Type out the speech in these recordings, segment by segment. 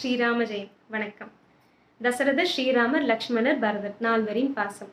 ஸ்ரீராம ஜெயம் வணக்கம். தசரதர் ஸ்ரீராமர் லக்ஷ்மணர் பரதர் நால்வரின் பாசம்.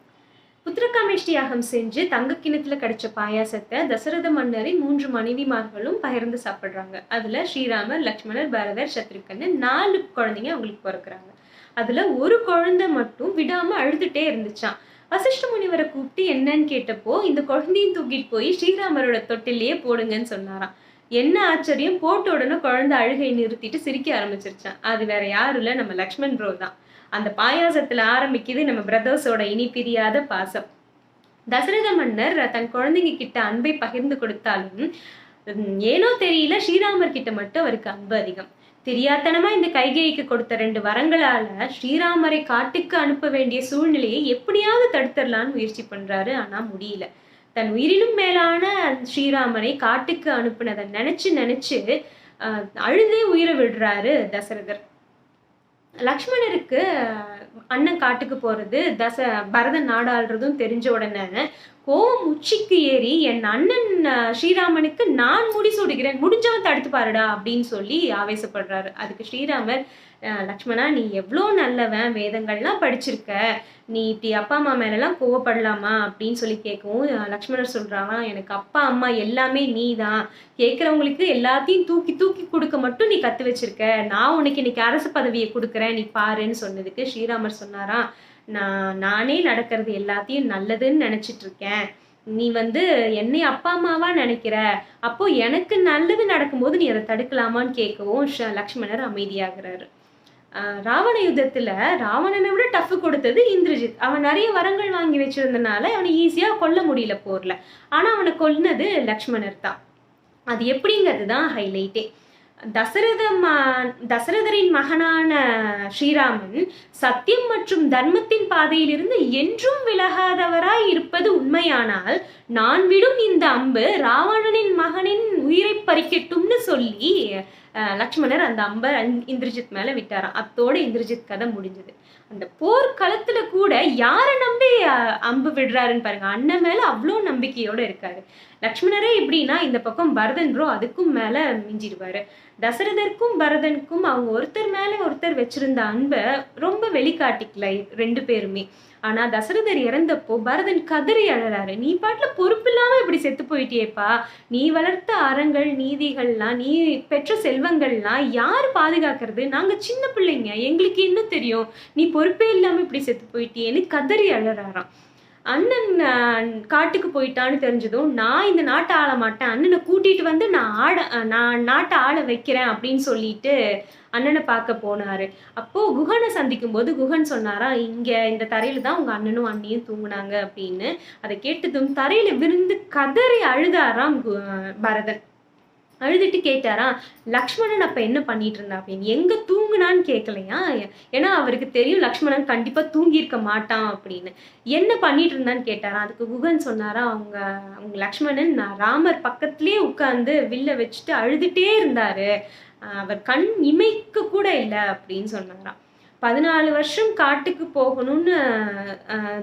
புத்திரகாமேஷ்டி யாகம் செஞ்சு தங்க கிணத்துல கிடைச்ச பாயாசத்தை தசரத மன்னரின் மூன்று மனைவிமார்களும் பகிர்ந்து சாப்பிடுறாங்க. அதுல ஸ்ரீராமர் லக்ஷ்மணர் பரதர் சத்ருக்கன்னு நாலு குழந்தைங்க அவங்களுக்கு பிறக்குறாங்க. அதுல ஒரு குழந்தை மட்டும் விடாம அழுதுட்டே இருந்துச்சான் வசிஷ்ட முனிவரை கூப்பிட்டு என்னன்னு கேட்டப்போ இந்த குழந்தையும் தூக்கிட்டு போய் ஸ்ரீராமரோட தொட்டிலேயே போடுங்கன்னு சொன்னாராம். என்ன ஆச்சரியம்? போட்ட உடனே குழந்தை அழுகை நிறுத்திட்டு சிரிக்க ஆரம்பிச்சிருச்சான். அது வேற யாரும் இல்லை நம்ம லக்ஷ்மண் ப்ரோ தான். அந்த பாயாசத்துல ஆரம்பிக்குது நம்ம பிரதர்ஸோட இனி பிரியாத பாசம். தசரத மன்னர் தன் குழந்தைங்க கிட்ட அன்பை பகிர்ந்து கொடுத்தாலும் உம், ஏனோ தெரியல ஸ்ரீராமர் கிட்ட மட்டும் அவருக்கு அன்பு அதிகம். தெரியாத்தனமா இந்த கைகேயிக்கு கொடுத்த ரெண்டு வரங்களால ஸ்ரீராமரை காட்டுக்கு அனுப்ப வேண்டிய சூழ்நிலையை எப்படியாவது தடுத்துடலான்னு முயற்சி பண்றாரு. ஆனா முடியல. தன் உயிரினும் மேலான ஸ்ரீராமனை காட்டுக்கு அனுப்புனதை நினைச்சு நினைச்சு அழுதே உயிரை விடுறாரு தசரதர். லக்ஷ்மணருக்கு அண்ணன் காட்டுக்கு போறது தச பரதன் நாடாளுறதும் தெரிஞ்ச உடனே கோவம் உச்சிக்கு ஏறி என் அண்ணன் ஸ்ரீராமனுக்கு நான் முடிசூடுகிறேன் முடிஞ்சவன் தடுத்து பாருடா அப்படின்னு சொல்லி ஆவேசப்படுறாரு. அதுக்கு ஸ்ரீராமர் லக்ஷ்மணா நீ எவ்வளோ நல்லவன். வேதங்கள்லாம் படிச்சிருக்க. நீ இப்படி அப்பா அம்மா மேலெல்லாம் கோவப்படலாமா? அப்படின்னு சொல்லி கேட்கவும் லக்ஷ்மணர் சொல்கிறான் எனக்கு அப்பா அம்மா எல்லாமே நீ தான் கேட்குறவங்களுக்கு எல்லாத்தையும் தூக்கி தூக்கி கொடுக்க மட்டும் நீ கற்று வச்சிருக்க. நான் உனக்கு இன்னைக்கு அரசு பதவியை கொடுக்குறேன். நீ பாருன்னு சொன்னதுக்கு ஸ்ரீராமர் சொன்னாராம். நான் நானே நடக்கிறது எல்லாத்தையும் நல்லதுன்னு நினைச்சிட்டு இருக்கேன் நீ வந்து என்னை அப்பா அம்மாவா நினைக்கிற? அப்போ எனக்கு நல்லது நடக்கும்போது நீ அதை தடுக்கலாமான்னு கேட்கவும் ஷ- லக்ஷ்மணர் அமைதியாகிறாரு. ஆஹ் ராவண யுத்தத்துல ராவணனை விட டஃப் கொடுத்தது இந்திரஜித். அவன் நிறைய வரங்கள் வாங்கி வச்சிருந்தனால அவனை ஈஸியா கொல்ல முடியல போர்ல. ஆனா அவனை கொல்லினது லக்ஷ்மணர் தான். அது எப்படிங்கிறது தான் ஹைலைட்டே தசரத தசரதரின் மகனான ஸ்ரீராமன் சத்தியம் மற்றும் தர்மத்தின் பாதையிலிருந்து என்றும் விலகாதவராய் இருப்பது உண்மையானால் நான் விடும் இந்த அம்பு ராவணனின் மகனின் உயிரை பறிக்கட்டும்னு சொல்லி லக்ஷ்மணர் அந்த அம்பை இந்திரஜித் மேல விட்டாராம். அத்தோட இந்திரஜித் கதை முடிஞ்சது. அந்த போர்க்களத்துல கூட யாரை நம்பி அம்பு விடுறாருன்னு பாருங்க. அண்ணன் மேல அவ்வளோ நம்பிக்கையோட இருக்காரு. லக்ஷ்மணரே எப்படின்னா இந்த பக்கம் பரதன் ப்ரோ அதுக்கும் மேல மிஞ்சிடுவாரு. தசரதருக்கும் பரதனுக்கும் அவங்க ஒருத்தர் மேல ஒருத்தர் வச்சிருந்த அன்பை ரொம்ப வெளிக்காட்டிக்கல ரெண்டு பேருமே. ஆனா தசரதர் இறந்தப்போ பரதன் கதறி அழறாரு. நீ பாட்டுல பொறுப்பு இல்லாம இப்படி செத்து போயிட்டியேப்பா. நீ வளர்த்த அறங்கள் நீதிகள்லாம் நீ பெற்ற செல்வங்கள்லாம் யார் பாதுகாக்கிறது? நாங்க சின்ன பிள்ளைங்க. எங்களுக்கு என்ன தெரியும்? நீ பொறுப்பே இல்லாமல் இப்படி செத்து போயிட்டியேன்னு கதறி அழறாராம் அண்ணன் காட்டுக்கு போயிட்டான்னு தெரிஞ்சதும் நான் இந்த நாட்டை ஆள மாட்டேன். அண்ணனை கூட்டிட்டு வந்து நான் ஆட நான் நாட்டை ஆள வைக்கிறேன் அப்படின்னு சொல்லிட்டு அண்ணனை பார்க்க போனாரு. அப்போ குகனை சந்திக்கும் போது குகன் சொன்னாரா இங்க இந்த தரையில தான் உங்க அண்ணனும் அண்ணியும் தூங்குனாங்க அப்படின்னு. அதை கேட்டதும் தரையில விருந்து கதறி அழுதாராம் கு- பரதன். அழுதுட்டு கேட்டாரா லக்ஷ்மணன் அப்போ என்ன பண்ணிட்டு இருந்தா அப்படின்னு எங்கே தூங்குனான்னு கேட்கலையா ஏன்னா அவருக்கு தெரியும் லக்ஷ்மணன் கண்டிப்பாக தூங்கியிருக்க மாட்டான் அப்படின்னு. என்ன பண்ணிட்டு இருந்தான்னு கேட்டாரா? அதுக்கு குகன் சொன்னாரா அவங்க அவங்க லக்ஷ்மணன் நான் ராமர் பக்கத்துலேயே உட்காந்து வில்ல வச்சுட்டு அழுதுட்டே இருந்தார். அவர் கண் இமைக்க கூட இல்லை அப்படின்னு சொன்னாராம். பதினாலு வருஷம் காட்டுக்கு போகணும்னு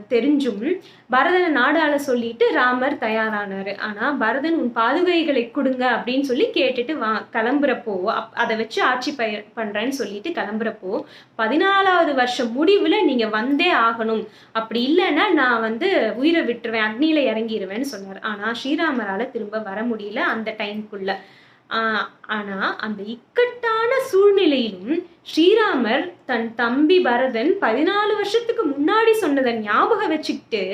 தெரிஞ்சும் பரதனை நாடாள சொல்லிட்டு ராமர் தயாரானாரு. ஆனால் பரதன் உன் பாதுகைகளை கொடுங்க அப்படின்னு சொல்லி கேட்டுட்டு வா கிளம்புறப்போ அப்- அதை வச்சு ஆட்சி பய பண்றேன்னு சொல்லிட்டு கிளம்புறப்போ பதினாலாவது வருஷம் முடிவில் நீங்கள் வந்தே ஆகணும். அப்படி இல்லைன்னா நான் வந்து உயிரை விட்டுருவேன் அக்னியில இறங்கிடுவேன்னு சொன்னார். ஆனால் ஸ்ரீராமரால் திரும்ப வர முடியல அந்த டைம்குள்ளே ஆஹ் ஆனா அந்த இக்கட்டான சூழ்நிலையிலும் ஸ்ரீராமர் தன் தம்பி பரதன் பதினாலு வருஷத்துக்கு முன்னாடி சொன்னதை ஞாபகம் வச்சுக்கிட்டு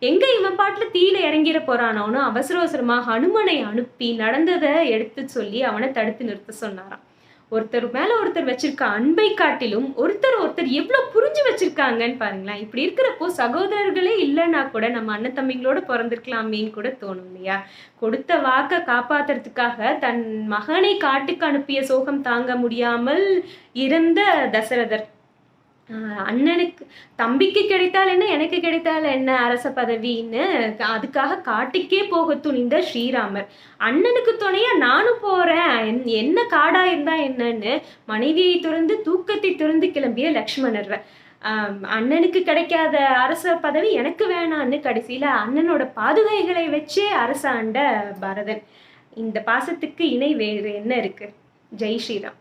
எங்க இவன் பாட்டுல தீயில இறங்கிட போறானோன்னு அவசர அவசரமா ஹனுமனை அனுப்பி நடந்ததை எடுத்து சொல்லி அவனை தடுத்து நிறுத்த சொன்னாராம். ஒருத்தர் மேல ஒருத்தர் வச்சிருக்க அன்பை காட்டிலும் ஒருத்தர் ஒருத்தர் எவ்வளவு புரிஞ்சு வச்சிருக்காங்கன்னு பாருங்களேன். இப்படி இருக்கிறப்போ சகோதரர்களே இல்லைன்னா கூட நம்ம அண்ணன் தம்பிங்களோட பிறந்திருக்கலாமேன்னு கூட தோணும் இல்லையா? கொடுத்த வாக்க காப்பாத்துறதுக்காக தன் மகனை காட்டுக்கு அனுப்பிய சோகம் தாங்க முடியாமல் இறந்த தசரதர். ஆஹ் அண்ணனுக்கு தம்பிக்கு கிடைத்தால் என்ன எனக்கு கிடைத்தால் என்ன அரச பதவின்னு அதுக்காக காட்டுக்கே போக துணிந்த ஸ்ரீராமர். அண்ணனுக்கு துணையா நானும் போ என்- என்ன காடாக இருந்தால் என்னன்னு மனைவியை துறந்து தூக்கத்தை துறந்து கிளம்பிய லக்ஷ்மணர் அண்ணனுக்கு கிடைக்காத அரச பதவி எனக்கு வேணான்னு கடைசியில அண்ணனோட பாதுகைகளை வச்சே அரசாண்ட பரதன். இந்த பாசத்துக்கு இணை வேறு என்ன இருக்கு? ஜெய் ஸ்ரீராம்.